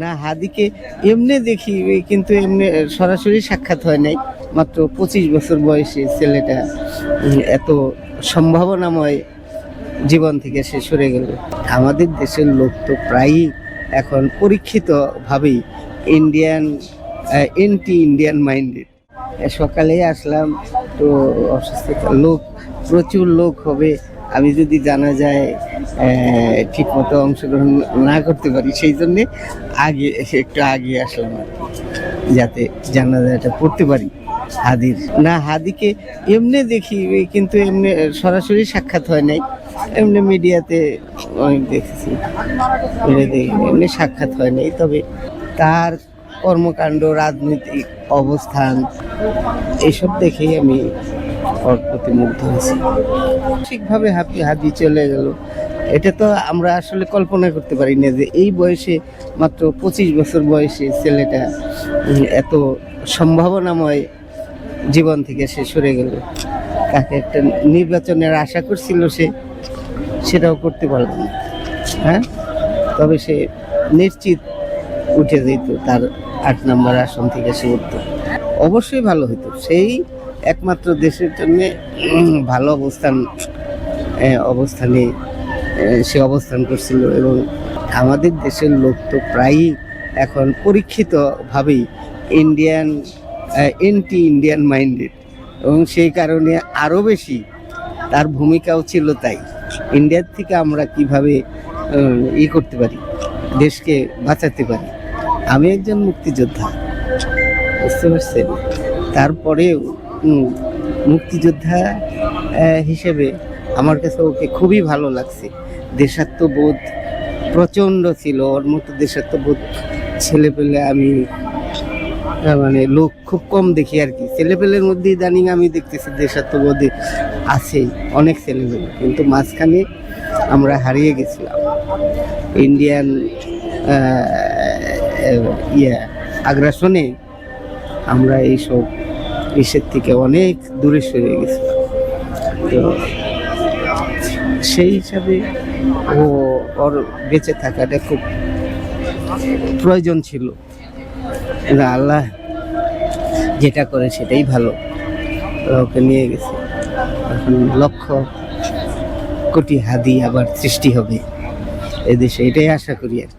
না, হাদিকে এমনি দেখি, কিন্তু এমনি সরাসরি সাক্ষাৎ হয় নাই। মাত্র পঁচিশ বছর বয়সে ছেলেটা এত সম্ভাবনাময় জীবন থেকে সে সরে গেল। আমাদের দেশের লোক তো প্রায়ই এখন পরীক্ষিতভাবেই ইন্ডিয়ান এন্টি ইন্ডিয়ান মাইন্ডেড সকালে আসলাম, তো অসুস্থতা লোক, প্রচুর লোক হবে। আমি যদি জানা যায় ঠিক মতো অংশগ্রহণ না করতে পারি সেই জন্যে আগে একটু আগে আসলাম আর কি, যাতে জানাজাটা পড়তে পারি হাদির। না হাদিকে এমনি দেখি কিন্তু এমনি সরাসরি সাক্ষাৎ হয় নাই। এমনি মিডিয়াতে অনেক দেখেছি এমনি সাক্ষাৎ হয় নাই। তবে তার কর্মকাণ্ড রাজনৈতিক অবস্থান এইসব দেখেই আমি ওর প্রতি মুগ্ধ হয়েছি। ঠিকভাবে হাতি হাতি চলে গেল। এটা তো আমরা আসলে কল্পনা করতে পারি না যে এই বয়সে, মাত্র পঁচিশ বছর বয়সে ছেলেটা এত সম্ভাবনাময় জীবন থেকে সে সরে গেল। তাকে একটা নির্বাচনের আশা করছিল সে, সেটাও করতে পারল না। হ্যাঁ? তবে সে নিশ্চিত উঠে যেত, তার আট নম্বর আসন থেকে সে উঠত। অবশ্যই ভালো হতো। সেই একমাত্র দেশের জন্য ভালো অবস্থান অবস্থানে সে অবস্থান করছিল এবং আমাদের দেশের লোক তো প্রায়ই এখন পরীক্ষিতভাবেই ইন্ডিয়ান এন্টি ইন্ডিয়ান মাইন্ডেড এবং সেই কারণে আরও বেশি তার ভূমিকাও ছিল তাই। ইন্ডিয়ার থেকে আমরা কীভাবে ই করতে পারি, দেশকে বাঁচাতে পারি? আমি একজন মুক্তিযোদ্ধা, বুঝতে পারছেন? তারপরেও মুক্তিযোদ্ধা হিসেবে আমার কাছে ওকে খুবই ভালো লাগছে। দেশাত্মবোধ প্রচণ্ড ছিল, ওর মতো দেশাত্মবোধ ছেলে পেলে আমি মানে লোক খুব কম দেখি আর কি। ছেলেপেলের মধ্যে ইদানিং আমি দেখতেছি দেশাত্মবোধে আছে অনেক ছেলেপেলে, কিন্তু মাঝখানে আমরা হারিয়ে গেছিলাম। ইন্ডিয়ান ইয়া, আগ্রাসনে আমরা এইসব ইসের থেকে অনেক দূরে সরে গেছিলাম তো সেই হিসাবে ও ওর বেঁচে থাকাটা খুব প্রয়োজন ছিল। আল্লাহ যেটা করে সেটাই ভালো। ওকে নিয়ে গেছে। এখন লক্ষ কোটি হাদি আবার সৃষ্টি হবে এদেশে, এটাই আশা করি আর।